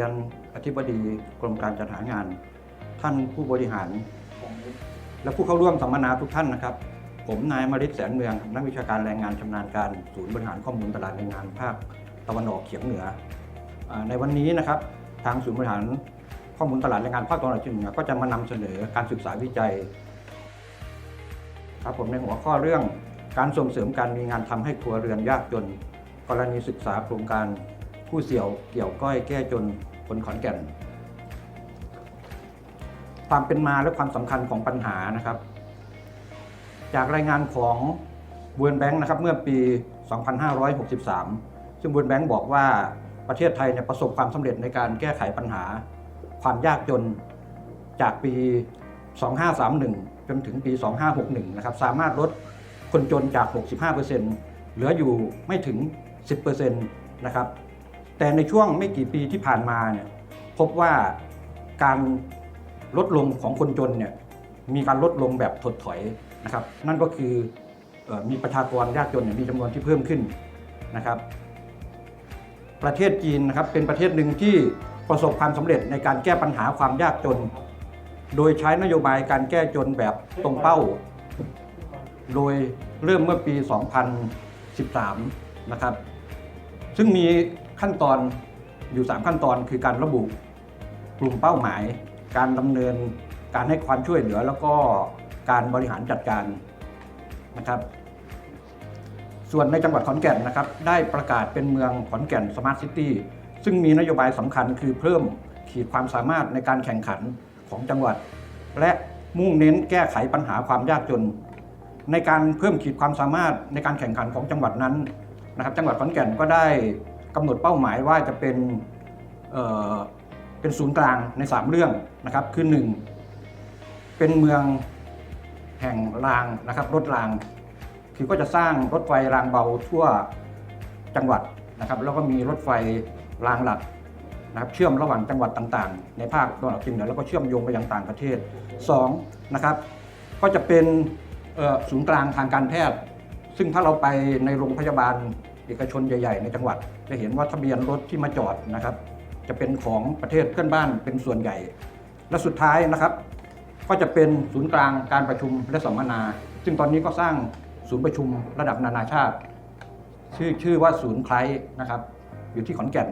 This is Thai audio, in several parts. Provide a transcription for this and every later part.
ียนอธิบดีกรมการจัดหางาน ท่านผู้บริหาร และผู้เข้าร่วมสัมมนาทุกท่านนะครับ ผมนายมริศแสนเมือง นักวิชาการแรงงานชำนาญการ ศูนย์บริหารข้อมูลตลาดแรงงานภาคตะวันออกเฉียงเหนือ ในวันนี้นะครับทางศูนย์บริหารข้อมูลตลาดแรงงานภาคตะวันออกเฉียงเหนือก็จะมานำเสนอการศึกษาวิจัยครับผมในหัวข้อเรื่องการส่งเสริมการมีงานทำให้ครัวเรือนยากจน กรณีศึกษาโครงการผู้เสี่ยวเกี่ยวก้อยแก้จน คนขอนแก่น ความเป็นมาและความสำคัญของปัญหานะครับ จากรายงานของบ o นแบงค์นะครับเมื่อปี 2563 ซึ่งบ o นแบงค์บอกว่าประเทศไทยเนี่ยประสบความสำเร็จในการแก้ไขปัญหา ความยากจนจากปี 2531 จนถึงปี 2561 นะครับสามารถลดคนจนจาก 65%เหลืออยู่ไม่ถึง 10%นะครับ แต่ในช่วงไม่กี่ปีที่ผ่านมาเนี่ยพบว่าการลดลงของคนจนเนี่ยมีการลดลงแบบถดถอยนะครับ นั่นก็คืออมีประชากรยากจนเนี่ยมีจำนวนที่เพิ่มขึ้นนะครับ ประเทศจีนนะครับเป็นประเทศหนึ่งที่ประสบความสำเร็จในการแก้ปัญหาความยากจน โดยใช้นโยบายการแก้จนแบบตรงเป้า โดยเริ่มเมื่อปี 2013 นะครับ ซึ่งมี ขั้นตอนอยู่ 3 ขั้นตอนคือการระบุกลุ่มเป้าหมาย การดำเนินการให้ความช่วยเหลือ แล้วก็การบริหารจัดการนะครับ ส่วนในจังหวัดขอนแก่นนะครับ ได้ประกาศเป็นเมืองขอนแก่นสมาร์ทซิตี้ซึ่งมีนโยบายสำคัญคือเพิ่มขีดความสามารถในการแข่งขันของจังหวัด และมุ่งเน้นแก้ไขปัญหาความยากจน ในการเพิ่มขีดความสามารถในการแข่งขันของจังหวัดนั้นนะครับ จังหวัดขอนแก่นก็ได้ กำหนดเป้าหมายว่าจะเป็นเเป็นศูนย์กลางใน 3 เรื่องนะครับ คือ 1 เป็นเมืองแห่งรางนะครับ รถราง คือก็จะสร้างรถไฟรางเบาทั่วจังหวัดนะครับ แล้วก็มีรถไฟรางหลักนะครับเชื่อมระหว่างจังหวัดต่างๆ ในภาคตะวันออกเฉียงเหนือแล้วก็เชื่อมโยงไปยังต่างประเทศ2นะครับก็จะเป็นศูนย์กลางทางการแพทย์ ซึ่งถ้าเราไปในโรงพยาบาล อกชนใหญ่ๆ ในจังหวัด จะเห็นว่าทะเบียนรถที่มาจอดนะครับ จะเป็นของประเทศเพื่อนบ้านเป็นส่วนใหญ่ และสุดท้ายนะครับ ก็จะเป็นศูนย์กลางการประชุมและสัมมนา ซึ่งตอนนี้ก็สร้างศูนย์ประชุมระดับนานาชาติ ชื่อชื่อว่าศูนย์ไคล้นะครับ อยู่ที่ขอนแก่น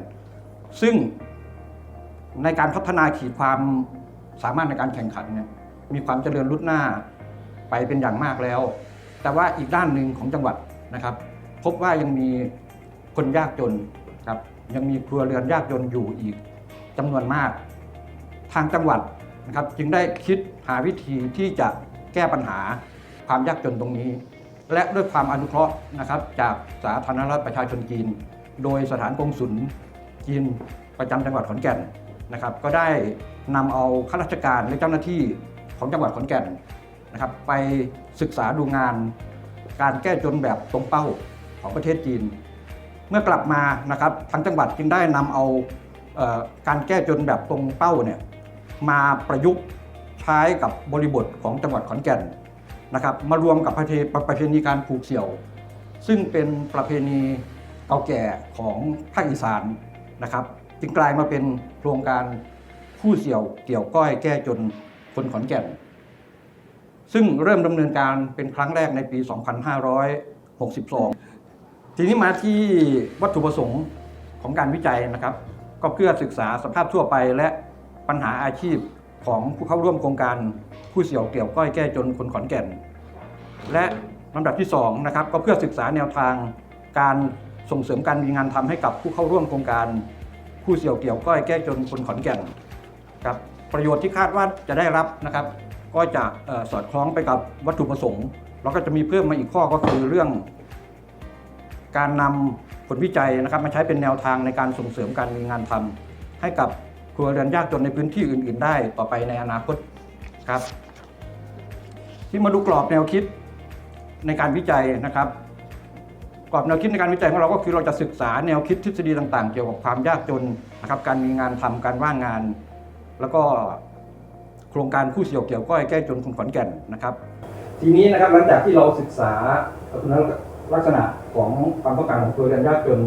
ซึ่งในการพัฒนาขีดความสามารถในการแข่งขันเนี่ยมีความเจริญรุ่หน้าไปเป็นอย่างมากแล้ว แต่ว่าอีกด้านหนึ่งของจังหวัดนะครับ พบว่ายังมีคนยากจนครับยังมีครัวเรือนยากจนอยู่อีกจำนวนมาก ทางจังหวัดนะครับจึงได้คิดหาวิธีที่จะแก้ปัญหาความยากจนตรงนี้ และด้วยความอนุเคราะห์นะครับจากสาธารณรัฐประชาชนจีน โดยสถานกงศุลจีนประจำจังหวัดขอนแก่นนะครับ ก็ได้นำเอาข้าราชการและเจ้าหน้าที่ของจังหวัดขอนแก่นนะครับ ไปศึกษาดูงานการแก้จนแบบตรงเป้า ของประเทศจีน เมื่อกลับมานะครับทางจังหวัดจึงได้นำเอาเออการแก้จนแบบตรงเป้าเนี่ยมาประยุกต์ใช้กับบริบทของจังหวัดขอนแก่นนะครับมารวมกับประเพประเพณีการผูกเสี่ยว ซึ่งเป็นประเพณีเก่าแก่ของภาคอีสานนะครับ จึงกลายมาเป็นโครงการผู้เสี่ยวเกี่ยวก้อยแก้จนคนขอนแก่น ซึ่งเริ่มดำเนินการเป็นครั้งแรกในปี 2562 ทีนี้มาที่วัตถุประสงค์ของการวิจัยนะครับ ก็เพื่อศึกษาสภาพทั่วไปและปัญหาอาชีพของผู้เข้าร่วมโครงการผู้เสี่ยวเกี่ยวก้อยแก้จนคนขอนแก่น และลำดับที่2นะครับก็เพื่อศึกษาแนวทางการส่งเสริมการมีงานทำให้กับผู้เข้าร่วมโครงการ ผู้เสี่ยวเกี่ยวก้อยแก้จนคนขอนแก่นครับประโยชน์ที่คาดว่าจะได้รับนะครับ ก็จะสอดคล้องไปกับวัตถุประสงค์ แล้วก็จะมีเพิ่มมาอีกข้อก็คือเรื่อง การนำผลวิจัยนะครับมาใช้เป็นแนวทางในการส่งเสริมการมีงานทำให้กับครัวเรือนยากจนในพื้นที่อื่น ๆ ได้ต่อไปในอนาคตครับ ที่มาดูกรอบแนวคิดในการวิจัยนะครับกรอบแนวคิดในการวิจัยของเราก็คือเราจะศึกษาแนวคิดทฤษฎีต่าง ๆ เกี่ยวกับความยากจนนะครับการมีงานทำการว่างงาน แล้วก็โครงการผู้เสี่ยวเกี่ยวก้อยแก้จนคนขอนแก่นนะครับ ทีนี้นะครับหลังจากที่เราศึกษาคุณลักษณะ ของความต้องการของครัวเรือนยากจน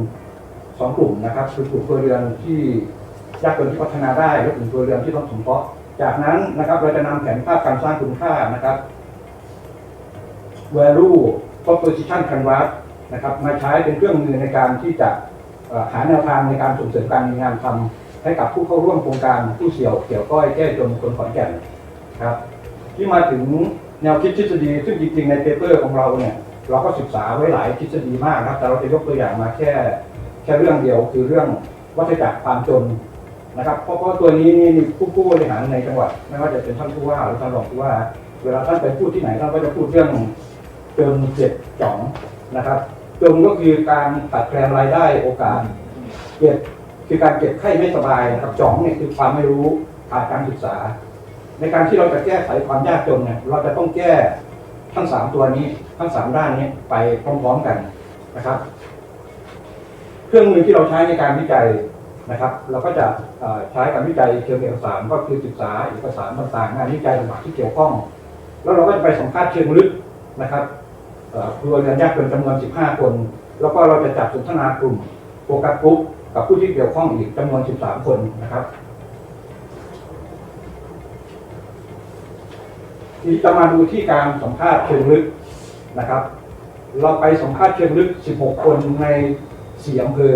สองกลุ่มนะครับ คือกลุ่มครัวเรือนที่ยากจนที่พัฒนาได้และกลุ่มตัวเรือนที่ต้องสงเคราะห์จากนั้นนะครับเราจะนำแผนภาพการสร้างคุณค่านะครับ value proposition canvas นะครับมาใช้เป็นเครื่องมือในการที่จะหาแนวทางในการส่งเสริมการมีงานทำให้กับผู้เข้าร่วมโครงการผู้เสี่ยวเกี่ยวก้อยแก้จนคนขอนแก่นครับ ที่มาถึงแนวคิดทฤษฎีซึ่งจริงๆในเปเปอร์ของเราเนี่ย เราก็ศึกษาไว้หลายทฤษฎีมากนะครับ แต่เราจะยกตัวอย่างมาแค่แค่เรื่องเดียวคือเรื่องวัฏจักรความจนนะครับ เพราะเพราะตัวนี้นี่ผู้ผู้บริหารในจังหวัด ไม่ว่าจะเป็นท่านผู้ว่าหรือท่านรองผู้ว่า เวลาท่านไปพูดที่ไหนท่านก็จะพูดเรื่องจนเจ็บจ่องนะครับจนก็คือการตัดแคลนรายได้โอกาสเจ็บคือการเจ็บไข้ไม่สบายนะครับจ่องเนี่ยคือความไม่รู้ขาดการศึกษา ในการที่เราจะแก้ไขความยากจนเนี่ยเราจะต้องแก้ทั้งสามตัวนี้ ทั้งสามด้านนี้ไปพร้อมๆกันนะครับ เครื่องมือที่เราใช้ในการวิจัยนะครับ เราก็จะใช้การวิจัยเชิงเอกสารก็คือศึกษาเอกสารต่างๆงานวิจัยต่างๆที่เกี่ยวข้อง แล้วเราก็จะไปสัมภาษณ์เชิงลึกนะครับเอ่อครัวเรือนยากจนจำนวน 15 คน แล้วก็เราจะจัดสนทนากลุ่มโฟกัสกลุ่มกับผู้ที่เกี่ยวข้องอีกจำนวน 13 คนนะครับทีนี้จะมาดูที่การสัมภาษณ์เชิงลึก นะครับ เราไปสัมภาษณ์เชิงลึก 16 คนใน 4 อำเภอ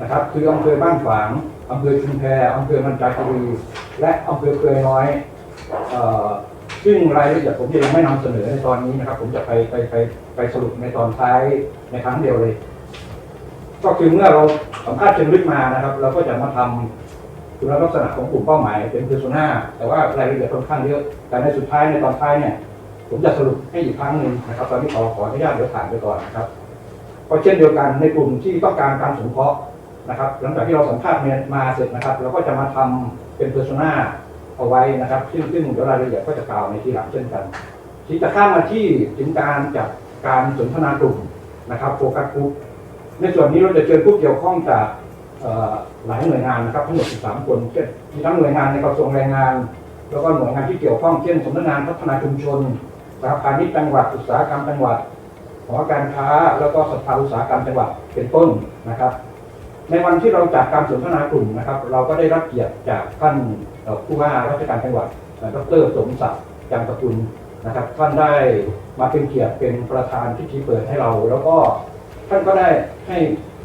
นะครับ คืออำเภอบ้านฝาง อำเภอชุมแพอำเภอมันจาคีรี และอำเภอเคยน้อย ซึ่งรายละเอียดผมยังไม่นำเสนอในตอนนี้นะครับ ผมจะไปไปไปไปสรุปในตอนท้ายในครั้งเดียวเลย ก็คือเมื่อเราสัมภาษณ์เชิงลึกมานะครับ เราก็จะมาทำคุณลักษณะของกลุ่มเป้าหมายเป็นเพอร์โซนาแต่ว่ารายละเอียดค่อนข้างเยอะ แต่ในสุดท้ายในตอนท้ายเนี่ย ผมจะสรุปให้อีกครั้งหนึ่งนะครับตอนนี้ขอขออนุญาตเดี๋ยวผ่านไปก่อนนะครับก็เช่นเดียวกันในกลุ่มที่ต้องการการสงเคราะห์นะครับ หลังจากที่เราสัมภาษณ์เนี่ยมาเสร็จนะครับเราก็จะมาทำเป็นเพอร์โซนาเอาไว้นะครับ ซึ่งซึ่งเดี๋ยวรายละเอียดก็จะกล่าวในทีหลังเช่นกันที่จะข้ามมาที่ถึงการจัดการสนทนากลุ่มนะครับโฟกัสกลุ่มในส่วนนี้เราจะเชิญผู้เกี่ยวข้องจากหลายหน่วยงานนะครับทั้งหมด 13 คนเช่นมีทั้งหน่วยงานในกระทรวงแรงงาน แล้วก็หน่วยงานที่เกี่ยวข้องเช่นสำนักงานพัฒนาชุมชน สหพาณิชย์จังหวัดอุตสาหกรรมจังหวัดหอการค้าแล้วก็สภาอุตสาหกรรมจังหวัดเป็นต้นนะครับ ในวันที่เราจัดการสนทนากลุ่มนะครับ เราก็ได้รับเกียรติจากท่านผู้ว่าราชการจังหวัดดรสมศักดิ์จังตระกุลนะครับ ท่านได้มาเป็นเกียรติเป็นประธานพิธีเปิดให้เรา แล้วก็ท่านก็ได้ให้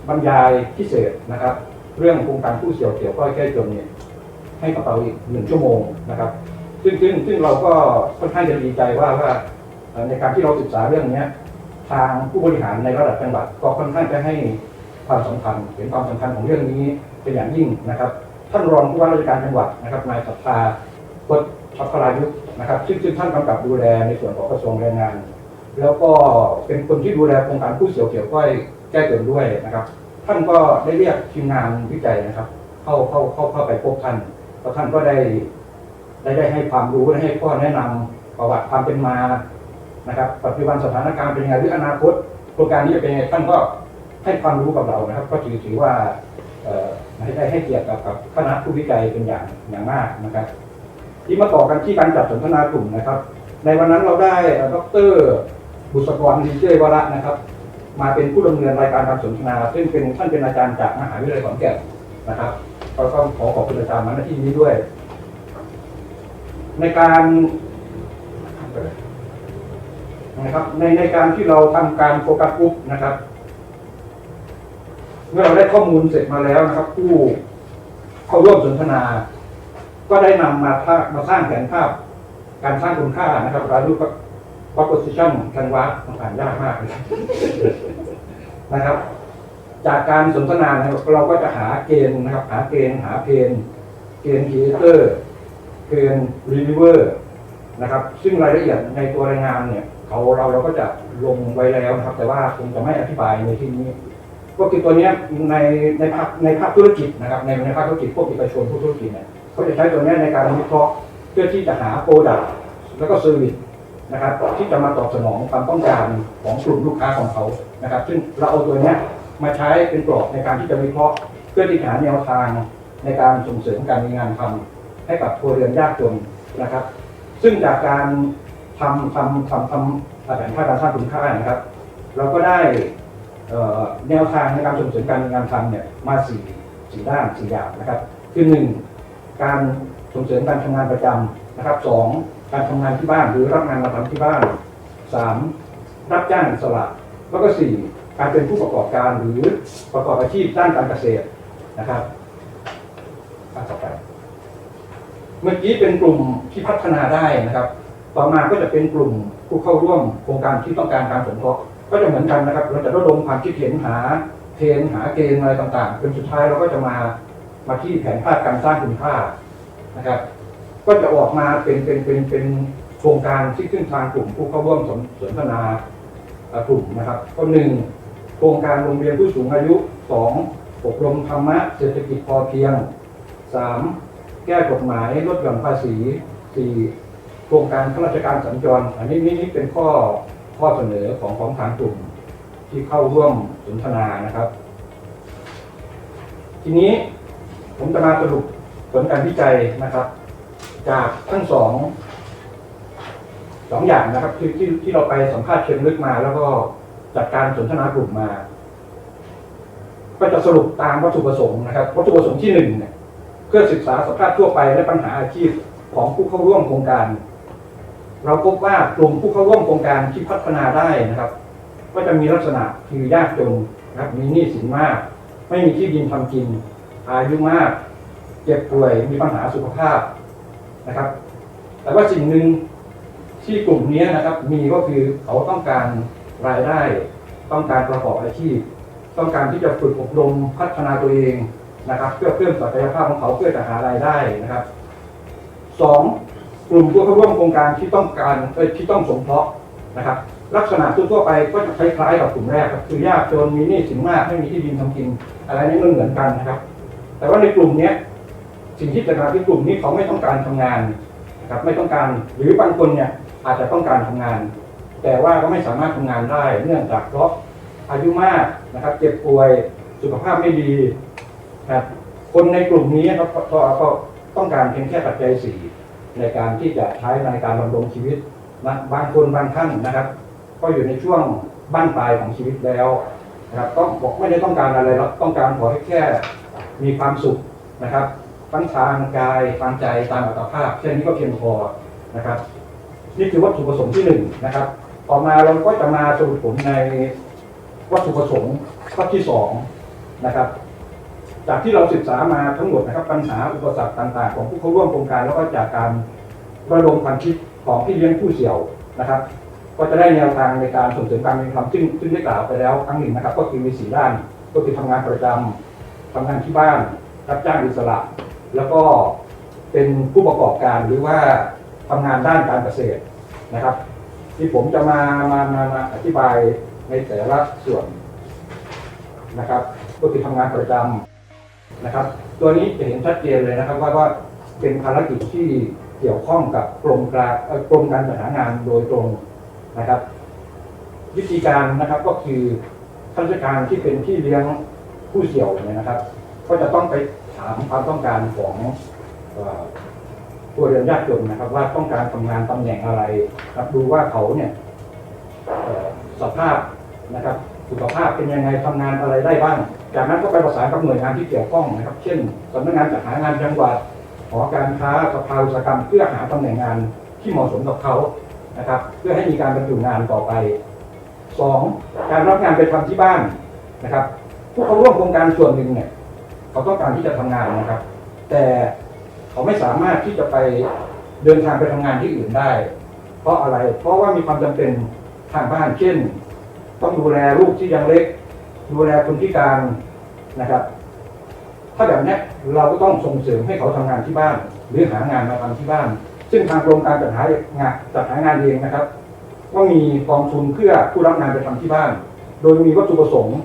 บรรยายพิเศษนะครับ เรื่องโครงการผู้เสี่ยวเกี่ยวก้อยแก้จนเนี่ยให้กับเราอีกหนึ่งชั่วโมงนะครับ ซึ่งซึ่งซึ่งเราก็ค่อนข้างจะดีใจว่าว่าในการที่เราศึกษาเรื่องนี้ทางผู้บริหารในระดับจังหวัดก็ค่อนข้างจะให้ความสำคัญเห็นความสำคัญของเรื่องนี้เป็นอย่างยิ่งนะครับ ท่านรองผู้ว่าราชการจังหวัดนะครับนายสัทธาพจน์พัฒรายุทธ์นะครับซึ่งซึ่งท่านกำกับดูแลในส่วนของกระทรวงแรงงาน แล้วก็เป็นคนที่ดูแลโครงการผู้เสี่ยวเกี่ยวก้อยแก้จนด้วยนะครับ ท่านก็ได้เรียกทีมงานวิจัยนะครับ เข้าเข้าเข้าเข้าไปพบท่านแล้วท่านก็ได้ ได้ได้ให้ความรู้ได้ให้ข้อแนะนำประวัติความเป็นมานะครับ ปัจจุบันสถานการณ์เป็นยังไงหรืออนาคตโครงการนี้จะเป็นยังไงท่านก็ให้ความรู้กับเรานะครับ ก็ถือถือว่าได้ให้เกียรติกับกับคณะผู้วิจัยเป็นอย่างอย่างมากนะครับ ที่มาต่อกันที่การจัดสนทนากลุ่มนะครับ ในวันนั้นเราได้ดรบุษกรดีเจยวระนะครับ มาเป็นผู้ดำเนินรายการการสนทนา ซึ่งเป็นท่านเป็นอาจารย์จากมหาวิทยาลัยขอนแก่นนะครับก็ต้องขอขอบคุณอาจารย์มาณที่นี้ด้วย ในการนะครับในในการที่เราทำการโฟกัสกรุ๊ปนะครับ เมื่อเราได้ข้อมูลเสร็จมาแล้วนะครับ ผู้เข้าร่วมสนทนา ก็ได้นำมาภาพมาสร้างแผนภาพ การสร้างคุณค่านะครับรายรูป proposition canvas มันอ่านยากมากนะครับ จากการสนทนานะครับเราก็จะหาเกณฑ์นะครับ หาเกณฑ์หาเพนเกณฑ์ครีเอเตอร์ เกณฑ์รีวิเวอร์นะครับ ซึ่งรายละเอียดในตัวรายงานเนี่ยเขาเราเราก็จะลงไว้แล้วนะครับ แต่ว่าคงจะไม่อธิบายในที่นี้ ก็คือตัวนี้ในในภาคในภาคธุรกิจนะครับ ในในภาคธุรกิจพวกเอกชนพวกธุรกิจเนี่ยเขาจะใช้ตัวนี้ในการวิเคราะห์เพื่อที่จะหาโปรดักต์แล้วก็เซอร์วิสนะครับที่จะมาตอบสนองความต้องการของกลุ่มลูกค้าของเขานะครับ ซึ่งเราเอาตัวนี้มาใช้เป็นกรอบในการที่จะวิเคราะห์ เพื่อที่จะหาแนวทางในการส่งเสริมการมีงานทำ ให้กับครัวเรือนยากจนนะครับ ซึ่งจากการทำทำทำทำแผนภาพการสร้างคุณค่านะครับ เราก็ได้แนวทางในการส่งเสริมการมีงานทำเนี่ยมาสี่สี่ด้านสี่อย่างนะครับ คือหนึ่งการส่งเสริมการทำงานประจำนะครับสองการทำงานที่บ้านหรือรับงานมาทำที่บ้านสามรับจ้างสระแล้วก็สี่การเป็นผู้ประกอบการหรือประกอบอาชีพด้านการเกษตรนะครับอะต่อไป เมื่อกี้เป็นกลุ่มที่พัฒนาได้นะครับ ต่อมาก็จะเป็นกลุ่มผู้เข้าร่วมโครงการที่ต้องการการสงเคราะห์ก็จะเหมือนกันนะครับ เราจะระดมความคิดเห็นหาเทรนหาเกณฑ์อะไรต่างๆจนสุดท้ายเราก็จะมามาที่แผนภาพการสร้างคุณค่านะครับ ก็จะออกมาเป็นเป็นเป็นเป็นโครงการที่ขึ้นทางกลุ่มผู้เข้าร่วมสนสนทนากลุ่มนะครับก็หนึ่งโครงการโรงเรียนผู้สูงอายุสองอบรมธรรมะเศรษฐกิจพอเพียงสาม แก้กฎหมายลดหย่อนภาษีสี่โครงการข้าราชการสัญจร อันนี้นี่เป็นข้อข้อเสนอของของทางกลุ่มที่เข้าร่วมสนทนานะครับ ทีนี้ผมจะมาสรุปผลการวิจัยนะครับ จากทั้งสองสองอย่างนะครับที่ที่ที่เราไปสัมภาษณ์เชิงลึกมา แล้วก็จัดการสนทนากลุ่มมา ก็จะสรุปตามวัตถุประสงค์นะครับ วัตถุประสงค์ที่หนึ่ง เพื่อศึกษาสภาพทั่วไปและปัญหาอาชีพของผู้เข้าร่วมโครงการ เราพบว่ากลุ่มผู้เข้าร่วมโครงการที่พัฒนาได้นะครับ ก็จะมีลักษณะคือยากจนนะครับมีหนี้สินมาก ไม่มีที่ดินทำกิน อายุมาก เจ็บป่วยมีปัญหาสุขภาพนะครับ แต่ว่าสิ่งหนึ่งที่กลุ่มนี้นะครับ มีก็คือเขาต้องการรายได้ ต้องการประกอบอาชีพ ต้องการที่จะฝึกอบรมพัฒนาตัวเอง นะครับเพื่อเพิ่มศักยภาพของเขาเพื่อจะหารายได้นะครับสองกลุ่มผู้เข้าร่วมโครงการที่ต้องการเอ้ยที่ต้องสงเคราะห์นะครับ ลักษณะทั่วไปก็จะคล้ายๆกับกลุ่มแรกครับคือยากจนมีหนี้สินมากไม่มีที่ดินทำกิน อะไรนี้มันเหมือนกันนะครับ แต่ว่าในกลุ่มนี้สิ่งที่จะทำที่กลุ่มนี้เขาไม่ต้องการทำงานนะครับไม่ต้องการหรือบางคนเนี่ยอาจจะต้องการทำงาน แต่ว่าก็ไม่สามารถทำงานได้เนื่องจากเพราะอายุมากนะครับเจ็บป่วยสุขภาพไม่ดี นะครับคนในกลุ่มนี้ครับก็ก็ต้องการเพียงแค่ปัจจัยสี่ในการที่จะใช้ในการดำรงชีวิตนะบางคนบางท่านนะครับ ก็อยู่ในช่วงบั้นปลายของชีวิตแล้วนะครับก็บอกไม่ได้ต้องการอะไรหรอกต้องการขอให้แค่มีความสุขนะครับทั้งทางกายทางใจตามอัตภาพแค่นี้ก็เพียงพอนะครับ นี่คือวัตถุประสงค์ที่หนึ่งนะครับ ต่อมาเราก็จะมาสรุปผลในวัตถุประสงค์ข้อที่สองนะครับ จากที่เราศึกษามาทั้งหมดนะครับปัญหาอุปสรรคต่างๆ ของผู้เข้าร่วมโครงการแล้วก็จากการระดมความคิดของพี่เลี้ยงผู้เสี่ยวนะครับ ก็จะได้แนวทางในการส่งเสริมการเป็นธรรมซึ่งซึ่งได้กล่าวไปแล้วครั้งหนึ่งนะครับ ก็คือมีสี่ด้านก็คือทำงานประจำทำงานที่บ้าน รับจ้างอิสระ แล้วก็เป็นผู้ประกอบการหรือว่าทำงานด้านการเกษตรนะครับ ที่ผมจะมามามามาอธิบายในแต่ละส่วนนะครับ ก็คือทำงานประจำ นะครับ ตัวนี้จะเห็นชัดเจนเลยนะครับว่าว่าเป็นภารกิจที่เกี่ยวข้องกับกรมการกรมการจัดหางานโดยตรงนะครับ วิธีการนะครับก็คือข้าราชการที่เป็นที่เลี้ยงผู้เสี่ยวเนี่ยนะครับ ก็จะต้องไปถามความต้องการของตัวเรือนยากจนนะครับ ว่าต้องการทำงานตำแหน่งอะไรครับดูว่าเขาเนี่ยสภาพนะครับสุขภาพเป็นยังไงทำงานอะไรได้บ้าง จากนั้นก็ไปประสานกับหน่วยงานที่เกี่ยวข้องนะครับ เช่นสำนักงานจัดหางานจังหวัดหอการค้าสภาอุตสาหกรรมเพื่อหาตำแหน่งงานที่เหมาะสมกับเขานะครับ เพื่อให้มีการบรรจุงานต่อไปสองการรับงานไปทำที่บ้านนะครับผู้เข้าร่วมโครงการส่วนหนึ่งเนี่ยเขาต้องการที่จะทำงานนะครับ แต่เขาไม่สามารถที่จะไปเดินทางไปทำงานที่อื่นได้ เพราะอะไรเพราะว่ามีความจำเป็นทางบ้านเช่น ต้องดูแลลูกที่ยังเล็ก ดูแลคนพิการ นะครับ ถ้าแบบนี้เราก็ต้องส่งเสริมให้เขาทำงานที่บ้าน หรือหางานมาทำที่บ้าน ซึ่งทางกรมการจัดหางานจัดหางานเองนะครับว่ามีกองทุนเพื่อผู้รับงานไปทำที่บ้าน โดยมีวัตถุประสงค์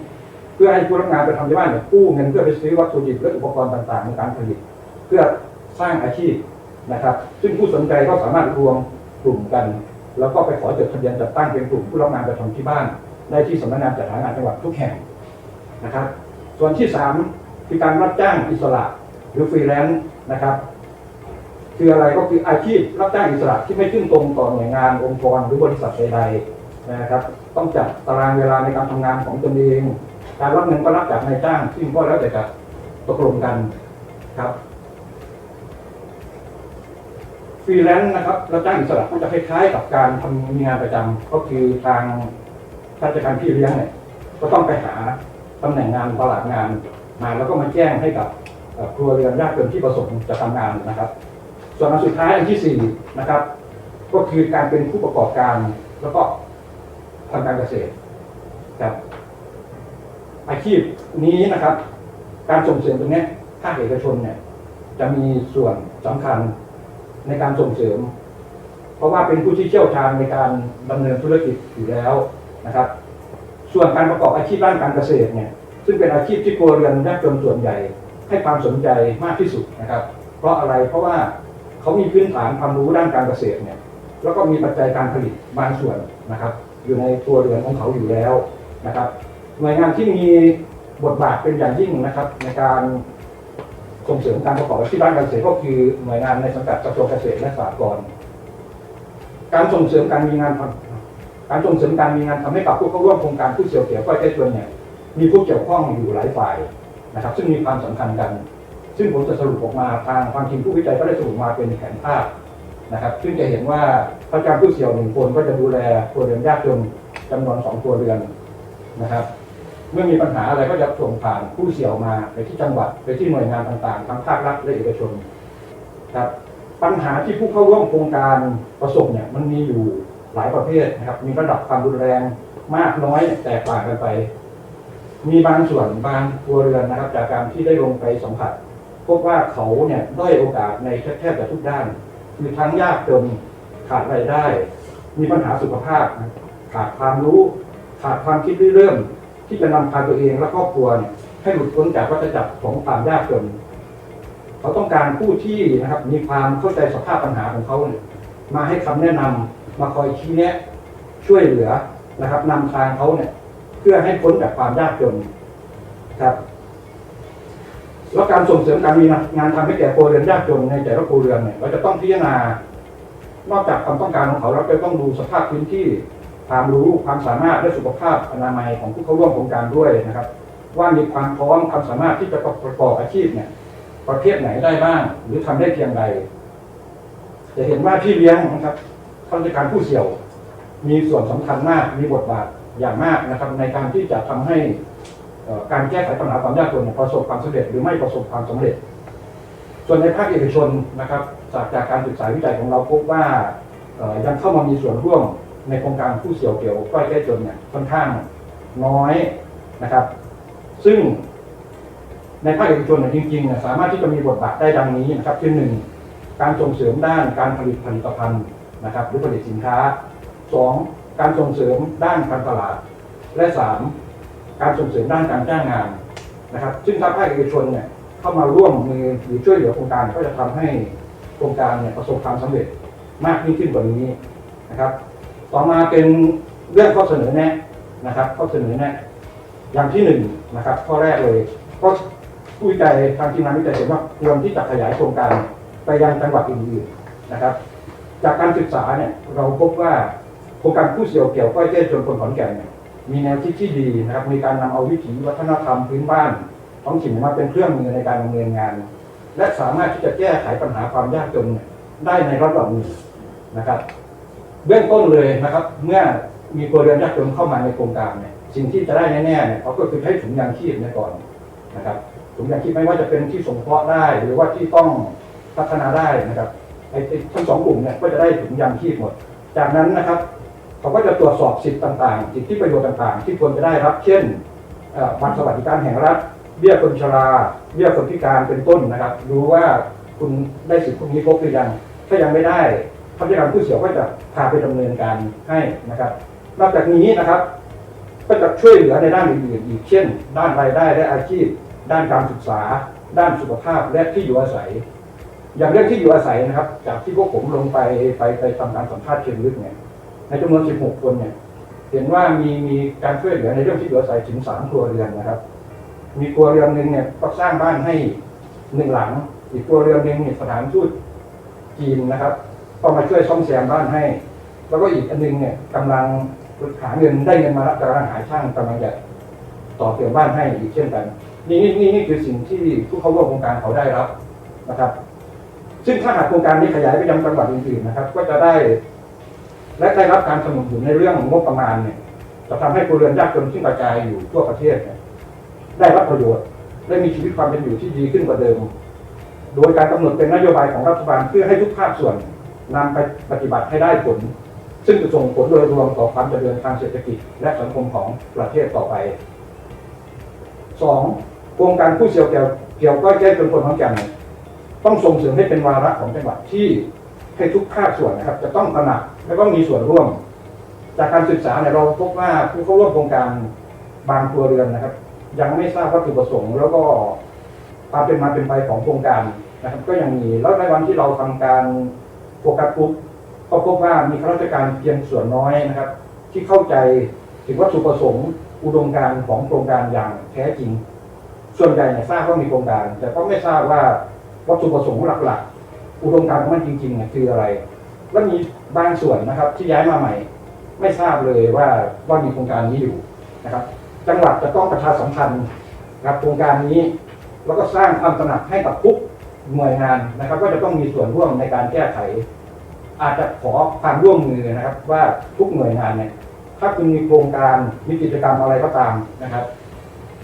เพื่อให้ผู้รับงานไปทำที่บ้านเนี่ยกู้เงินเพื่อไปซื้อวัตถุดิบและอุปกรณ์ต่าง ๆ ในการผลิต เพื่อสร้างอาชีพนะครับ ซึ่งผู้สนใจก็สามารถรวมกลุ่มกัน แล้วก็ไปขอจดทะเบียนจัดตั้งเป็นกลุ่มผู้รับงานไปทำที่บ้าน ได้ที่สำนักงานจัดหางานจังหวัดทุกแห่งนะครับ ส่วนที่สามคือการรับจ้างอิสระหรือฟรีแลนซ์นะครับ คืออะไรก็คืออาชีพรับจ้างอิสระที่ไม่ขึ้นตรงต่อหน่วยงานองค์กรหรือบริษัทใดๆนะครับ ต้องจัดตารางเวลาในการทำงานของตนเอง การรับเงินก็รับจากนายจ้างซึ่งก็แล้วแต่จะตกลงกันครับฟรีแลนซ์นะครับรับจ้างอิสระก็จะคล้ายๆ กับการทำมีงานประจำก็คือทางราชการพี่เลี้ยงเนี่ยก็ต้องไปหา ตำแหน่งงานตลาดงานมาแล้วก็มาแจ้งให้กับครัวเรือนยากจนที่ประสงค์จะทำงานนะครับ ส่วนอันสุดท้ายอันที่สี่นะครับ ก็คือการเป็นผู้ประกอบการแล้วก็ทำการเกษตรครับอาชีพนี้นะครับ การส่งเสริมตรงนี้ภาคเอกชนเนี่ย จะมีส่วนสำคัญในการส่งเสริม เพราะว่าเป็นผู้ที่เชี่ยวชาญในการดำเนินธุรกิจอยู่แล้วนะครับ ส่วนการประกอบอาชีพด้านการเกษตรเนี่ยซึ่งเป็นอาชีพที่ครัวเรือนยากจนส่วนใหญ่ ให้ความสนใจมากที่สุดนะครับ เพราะอะไรเพราะว่าเขามีพื้นฐานความรู้ด้านการเกษตรเนี่ยแล้วก็มีปัจจัยการผลิตบางส่วนนะครับ อยู่ในครัวเรือนของเขาอยู่แล้วนะครับหน่วยงานที่มีบทบาทเป็นอย่างยิ่งนะครับ ในการส่งเสริมการประกอบอาชีพด้านการเกษตรก็คือหน่วยงานในสังกัดกระทรวงเกษตรและสหกรณ์การส่งเสริมการมีงานทำ การส่งเสริมการมีงานทำให้กับผู้เข้าร่วมโครงการผู้เสี่ยวเกี่ยวก้อยใกล้ชวนเนี่ยมีผู้เกี่ยวข้องอยู่หลายฝ่ายนะครับ ซึ่งมีความสำคัญกัน ซึ่งผมจะสรุปออกมาทางความทีมผู้วิจัยก็ได้สรุปมาเป็นแผนภาพนะครับซึ่งจะเห็นว่าพระการผู้เสี่ยวหนึ่งคนก็จะดูแลครัวเรือนยากจนจำนวนสองครัวเรือนนะครับ เมื่อมีปัญหาอะไรก็จะส่งผ่านผู้เสี่ยวมาไปที่จังหวัดไปที่หน่วยงานต่างๆ ทั้งภาครัฐและเอกชนครับปัญหาที่ผู้เข้าร่วมโครงการประสบเนี่ยมันมีอยู่ หลายประเภทนะครับ มีระดับความรุนแรงมากน้อยแตกต่างกันไป มีบางส่วนบางครัวเรือนนะครับ จากการที่ได้ลงไปสัมผัสพบว่าเขาเนี่ยด้อยโอกาสในแทบจะทุกด้าน คือทั้งยากจนขาดรายได้ มีปัญหาสุขภาพ ขาดความรู้ ขาดความคิดริเริ่ม ที่จะนำพาตัวเองและครอบครัวให้หลุดพ้นจากวัฏจักรของความยากจนเขาต้องการผู้ที่นะครับมีความเข้าใจสภาพปัญหาของเขามาให้คำแนะนำ มาคอยชี้แนะช่วยเหลือนะครับนำทางเขาเนี่ยเพื่อให้พ้นจากความยากจนครับแล้วการส่งเสริมการมีงานทำให้แก่ครเรือนยากจนในแต่ละครเรือนเนี่ยเราจะต้องพิจารณานอกจากความต้องการของเขาเราก็ต้องดูสภาพพื้นที่ความรู้ความสามารถและสุขภาพอนามัยของผู้เข้าร่วมโครงการด้วยนะครับ ว่ามีความพร้อมความสามารถที่จะประกอบอาชีพเนี่ยประเภทไหนได้บ้างหรือทำได้เพียงใดจะเห็นว่าพี่เลี้ยงนะครับ ข้าราชการผู้เสี่ยว มีส่วนสำคัญมากมีบทบาทอย่างมากนะครับ ในการที่จะทำให้การแก้ไขปัญหาความยากจนประสบความสำเร็จหรือไม่ประสบความสำเร็จ ส่วนในภาคเอกชนนะครับจากจากการศึกษาวิจัยของเราพบว่ายังเข้ามามีส่วนร่วมในโครงการผู้เสี่ยวเกี่ยวก้อยแก้จนเนี่ยค่อนข้างน้อยนะครับ ซึ่งในภาคเอกชนเนี่ยจริงๆเนี่ยสามารถที่จะมีบทบาทได้ดังนี้นะครับคือหนึ่งการส่งเสริมด้านการผลิตผลิตภัณฑ์ นะครับหรือผลิตสินค้าสองการส่งเสริมด้านการตลาด และสามการส่งเสริมด้านการจ้างงานนะครับซึ่งถ้าภาคเอกชนเนี่ยเข้ามาร่วมมือหรือช่วยเหลือโครงการก็จะทำให้โครงการเนี่ยประสบความสำเร็จมากยิ่งขึ้นกว่านี้นะครับ ต่อมาเป็นเรื่องข้อเสนอแนะนะครับข้อเสนอแนะอย่างที่หนึ่งนะครับข้อแรกเลยก็ผู้วิจัยทางทีมงานวิจัยเห็นว่าควรที่จะขยายโครงการไปยังจังหวัดอื่นๆนะครับ จากการศึกษาเนี่ยเราพบว่าโครงการผู้เสี่ยวเกี่ยวก้อยแก้จนคนขอนแก่นเนี่ยมีแนวคิดที่ดีนะครับมีการนำเอาวิถีวัฒนธรรมพื้นบ้านท้องถิ่นมาเป็นเครื่องมือในการดำเนินงาน และสามารถที่จะแก้ไขปัญหาความยากจนเนี่ยได้ในระดับหนึ่งนะครับ เบื้องต้นเลยนะครับ เมื่อมีครัวเรือนยากจนเข้ามาในโครงการเนี่ยสิ่งที่จะได้แน่ๆเนี่ยเขาก็คือให้ถุงยางชีพเนี่ยก่อนนะครับถุงยางชีพไม่ว่าจะเป็นที่สงเคราะห์ได้ หรือว่าที่ต้องพัฒนาได้นะครับ ไอ้ทั้งสองกลุ่มเนี่ยก็จะได้ถุงยางชีพหมด จากนั้นนะครับเขาก็จะตรวจสอบสิทธิ์ต่างๆ สิทธิประโยชน์ต่างๆ ที่ควรจะได้รับ เช่นบัตรสวัสดิการแห่งรัฐ เบี้ยคนชรา เบี้ยคนพิการเป็นต้นนะครับ ดูว่าคุณได้สิทธิพวกนี้ครบหรือยัง ถ้ายังไม่ได้ข้าราชการผู้เสียก็จะพาไปดำเนินการให้นะครับ นอกจากนี้นะครับ ก็จะช่วยเหลือในด้านอื่นๆอีกเช่น ด้านรายได้และอาชีพ ด้านการศึกษา ด้านสุขภาพและที่อยู่อาศัย อย่างเรื่องที่อยู่อาศัยนะครับ จากที่พวกผมลงไปไปไปทำการสัมภาษณ์เชิงลึกเนี่ยในจำนวน 16 คนเนี่ยเห็นว่ามีมีการช่วยเหลือในเรื่องที่อยู่อาศัยถึง 3 ครัวเรือนนะครับ มีครัวเรือนหนึ่งเนี่ยก็สร้างบ้านให้หนึ่งหลัง อีกครัวเรือนหนึ่งเนี่ยสถานทูตจีนนะครับก็มาช่วยซ่อมแซมบ้านให้ แล้วก็อีกอันหนึงเนี่ยกำลังหาเงินได้เงินมาแล้วกำลังหาช่างกำลังจะต่อเติมบ้านให้อีกเช่นกันนี่นี่นี่นี่คือสิ่งที่ผู้เข้าร่วมโครงการเขาได้รับนะครับ ซึ่งถ้าหากโครงการนี้ขยายไปยังจังหวัดอื่นๆนะครับ ก็จะได้ และได้รับการสนับสนุนในเรื่องของงบประมาณเนี่ย จะทำให้ครัวเรือนยากจนที่งกระจายอยู่ทั่วประเทศเนี่ยได้รับประโยชน์และมีชีวิตความเป็นอยู่ที่ดีขึ้นกว่าเดิม โดยการกำหนดเป็นนโยบายของรัฐบาลเพื่อให้ทุกภาคส่วนนำไปปฏิบัติให้ได้ผล ซึ่งจะส่งผลโดยรวมต่อความเจริญทางเศรษฐกิจ และสังคมของประเทศต่อไปสองโครงการผู้เชี่ยวแก้วเกี่ยวก้อยแก้จนคนของแก่น ต้องส่งเสริมให้เป็นวาระของจังหวัดที่ให้ทุกภาคส่วนนะครับ จะต้องตระหนักและก็มีส่วนร่วม จากการศึกษาเนี่ยเราพบว่าผู้เข้าร่วมโครงการบางครัวเรือนนะครับ ยังไม่ทราบวัตถุประสงค์แล้วก็ความเป็นมาเป็นไปของโครงการนะครับ ก็ยังมีแล้วในวันที่เราทำการโฟกัสกรุ๊ปก็พบว่ามีข้าราชการเพียงส่วนน้อยนะครับ ที่เข้าใจถึงวัตถุประสงค์อุดมการณ์ของโครงการอย่างแท้จริง ส่วนใหญ่เนี่ยทราบว่ามีโครงการ แต่ก็ไม่ทราบว่า วัตถุประสงค์หลักๆ อุดมการณ์ของมันจริงๆเนี่ยคืออะไร และมีบางส่วนนะครับที่ย้ายมาใหม่ ไม่ทราบเลยว่าว่ามีโครงการนี้อยู่นะครับ จังหวัดจะต้องประชาสัมพันธ์นะครับโครงการนี้แล้วก็สร้างความตระหนักให้กับทุกหน่วยงานนะครับว่าจะต้องมีส่วนร่วมในการแก้ไข อาจจะขอความร่วมมือนะครับ ว่าทุกหน่วยงานเนี่ยถ้าคุณมีโครงการมีกิจกรรมอะไรก็ตามนะครับ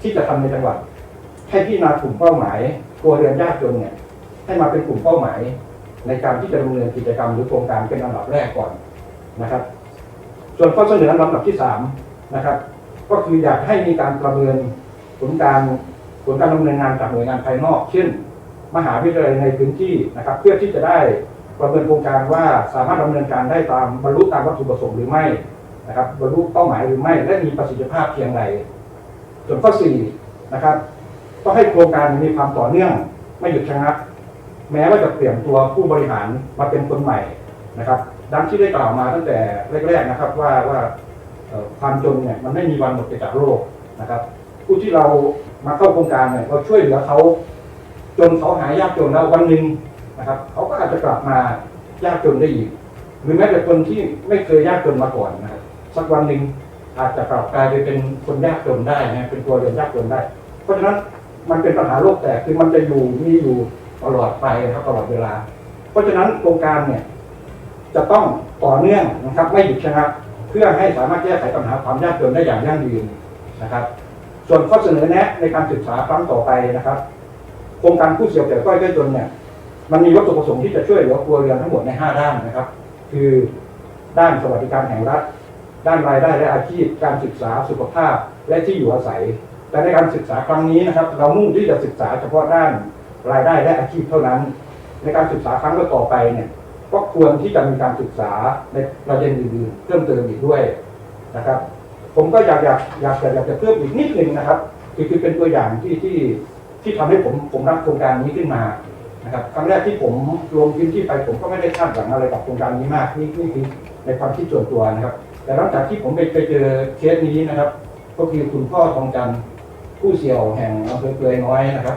ที่จะทำในจังหวัด ให้พี่นากลุ่มเป้าหมายครัวเรือนยากจนเนี่ย ให้มาเป็นกลุ่มเป้าหมาย ในการที่จะดำเนินกิจกรรมหรือโครงการเป็นอันดับแรกก่อนนะครับ ส่วนข้อเสนอลำดับที่สามนะครับ ก็คืออยากให้มีการประเมินผลการผลการดำเนินงานจากหน่วยงานภายนอก เช่น มหาวิทยาลัยในพื้นที่นะครับ เพื่อที่จะได้ประเมินโครงการว่าสามารถดำเนินการได้ตามบรรลุตามวัตถุประสงค์หรือไม่นะครับบรรลุเป้าหมายหรือไม่ และมีประสิทธิภาพเพียงใดส่วนข้อสี่นะครับต้องให้โครงการมีความต่อเนื่อง ไม่หยุดชะงัก แม้ว่าจะเปลี่ยนตัวผู้บริหารมาเป็นคนใหม่นะครับ ดังที่ได้กล่าวมาตั้งแต่แรกๆนะครับว่าว่าความจนเนี่ยมันไม่มีวันหมดไปจากโลกนะครับ ผู้ที่เรามาเข้าโครงการเนี่ยเราช่วยเหลือเขาจนเขาหายยากจนแล้ววันหนึ่งนะครับเขาก็อาจจะกลับมายากจนได้อีก หรือแม้แต่คนที่ไม่เคยยากจนมาก่อนนะครับสักวันหนึ่งอาจจะกลับกลายไปเป็นคนยากจนได้นะเป็นตัวเรือนยากจนได้ เพราะฉะนั้นมันเป็นปัญหาโลกแตกคือมันจะอยู่มีอยู่ ตลอดไปนะครับตลอดเวลา เพราะฉะนั้นโครงการเนี่ยจะต้องต่อเนื่องนะครับไม่หยุดชะงักเพื่อให้สามารถแก้ไขปัญหาความยากจนได้อย่างยั่งยืนนะครับ ส่วนข้อเสนอแนะในการศึกษาครั้งต่อไปนะครับ โครงการผู้เสียเปรียบก้อยแก้จนเนี่ยมันมีวัตถุประสงค์ที่จะช่วยเหลือครัวเรือนทั้งหมดใน 5 ด้านนะครับ คือด้านสวัสดิการแห่งรัฐ ด้านรายได้และอาชีพ การศึกษาสุขภาพและที่อยู่อาศัย แต่ในการศึกษาครั้งนี้นะครับ เรามุ่งที่จะศึกษาเฉพาะด้าน รายได้และอาชีพเท่านั้น ในการศึกษาครั้งต่อไปเนี่ยก็ควรที่จะมีการศึกษาในประเด็นอื่นๆเพิ่มเติมอีกด้วยนะครับ ผมก็อยากอยากอยากจะอยากจะเพิ่มอีกนิดนึงนะครับคือคือเป็นตัวอย่างที่ที่ที่ทำให้ผมผมรับโครงการนี้ขึ้นมานะครับครั้งแรกที่ผมลงพื้นที่ไปผมก็ไม่ได้คาดหวังอะไรกับโครงการนี้มากนี่นี่คือในความคิดส่วนตัวนะครับ แต่หลังจากที่ผมไปไปเจอเคสนี้นะครับ ก็คือคุณพ่อทองจันทร์ผู้เสี่ยวแห่งอำเภอเปลือยน้อยนะครับ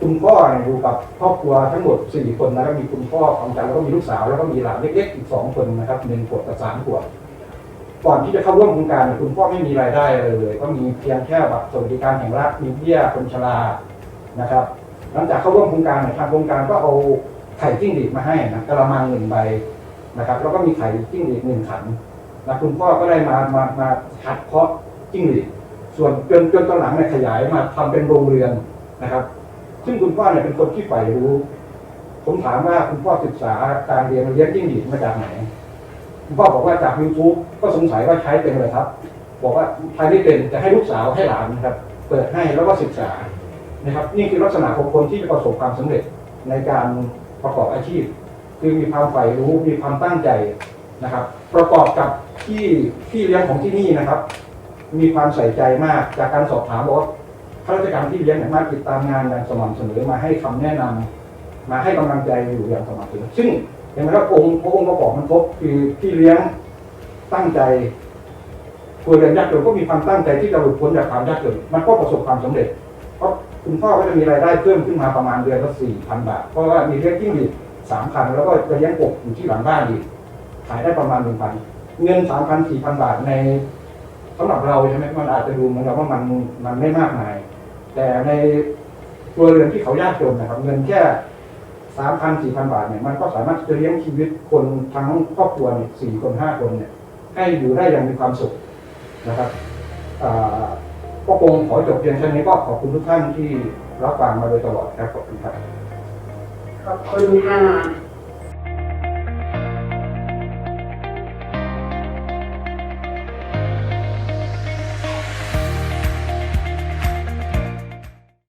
คุณพ่อเนี่ยอยู่กับครอบครัวทั้งหมดสี่คนนะครับมีคุณพ่อของจันแล้วก็มีลูกสาว แล้วก็มีหลานเล็กๆอีกสองคนนะครับหนึ่งขวบกับสามขวบก่อนที่จะเข้าร่วมโครงการคุณพ่อไม่มีรายได้เลย ก็มีเพียงแค่บัตรสวัสดิการแห่งรัฐมีเบี้ยคนชรานะครับ หลังจากเข้าร่วมโครงการเนี่ยทางโครงการก็เอาไข่จิ้งหรีดมาให้นะกระมังหนึ่งใบนะครับแล้วก็มีไข่จิ้งหรีดหนึ่งขันนะคุณพ่อก็ได้มามามาหัดเพาะจิ้งหรีดส่วนจนจนตอนหลังเนี่ยขยายมาทำเป็นโรงเรือนนะครับ ซึ่งคุณพ่อเนี่ยเป็นคนที่ใฝ่รู้ ผมถามว่าคุณพ่อศึกษาการเรียนเลี้ยงจิ้งหรีดมาจากไหน คุณพ่อบอกว่าจาก YouTube ก็สงสัยว่าใช้เป็นเลยครับ บอกว่าใช้ไม่เป็นจะให้ลูกสาวให้หลานนะครับ เปิดให้แล้วก็ศึกษานะครับ นี่คือลักษณะของคนที่จะประสบความสำเร็จในการประกอบอาชีพ คือมีความใฝ่รู้มีความตั้งใจนะครับ ประกอบกับที่ที่เลี้ยงของที่นี่นะครับ มีความใส่ใจมากจากการสอบถามบอกว่า ข้าราชการที่เลี้ยงเนี่ยมาติดตามงานอย่างสม่ำเสมอมาให้คำแนะนำมาให้กำลังใจอยู่อย่างสม่ำเสมอซึ่งเห็นไรับองค์พระองค์ประกอบมันครบคือที่เลี้ยงตั้งใจครัวเรือนยากจนก็มีความตั้งใจที่จะหลุดพ้นจากความยากจนมันก็ประสบความสำเร็จ เพราะคุณพ่อก็จะมีรายได้เพิ่มขึ้นมาประมาณเดือนละสี่พันบาท เพราะว่ามีเลี้ยงจิ้งหรีดสามพันแล้วก็จะเลี้ยงกบอยู่ที่หลังบ้านอีกขายได้ประมาณหนึ่งพันเงินสามพันสี่พันบาทในสำหรับเราใช่ไหมมันอาจจะดูเหมือนกับว่ามันมันไม่มากมาย แต่ในครัวเรือนที่เขายากจนนะครับ เงินแค่สามพันสี่พันบาทเนี่ยมันก็สามารถจะเลี้ยงชีวิตคนทั้งครอบครัวเนี่ยสี่คนห้าคนเนี่ย ให้อยู่ได้อย่างมีความสุขนะครับก็คงขอจบเพียงเท่านี้ก็ขอบคุณทุกท่านที่รับฟังมาโดยตลอดครับขอบคุณครับขอบคุณค่ะ